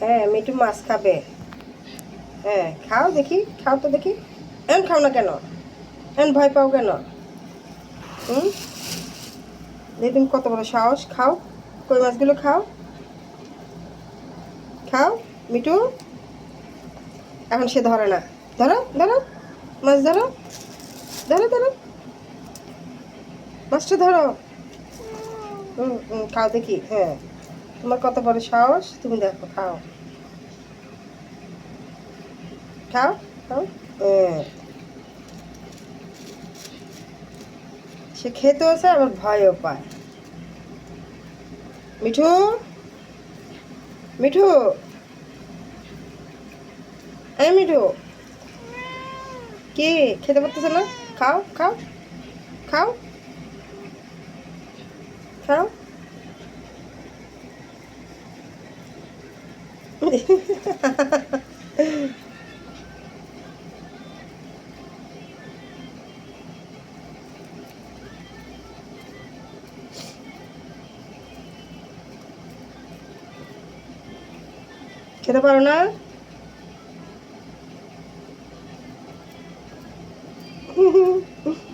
হ্যাঁ মিঠু মাছ খাবে। হ্যাঁ খাও দেখি, খাও তো দেখি। এন খাও না কেন? এন ভয় পাও কেন? হুম? দেখি তুমি কত বড় সাহস। খাও, কই মাছগুলো খাও। খাও, মিঠু। এখন সে ধরে না। ধরো ধরো। মাছ ধরো। ধরো ধরো। মাছটা ধরো। হুম হুম, খাও দেখি হ্যাঁ। তোমার কত বড় সাহস? তুমি দেখো, খাও। খাও সে খেতেও আছে আবার ভয়ও পায়। মিঠু? মিঠু? এই মিঠু। কি, খেতে পারতেছে না? খাও খাও। খাও। খাও। খেতে পারো না?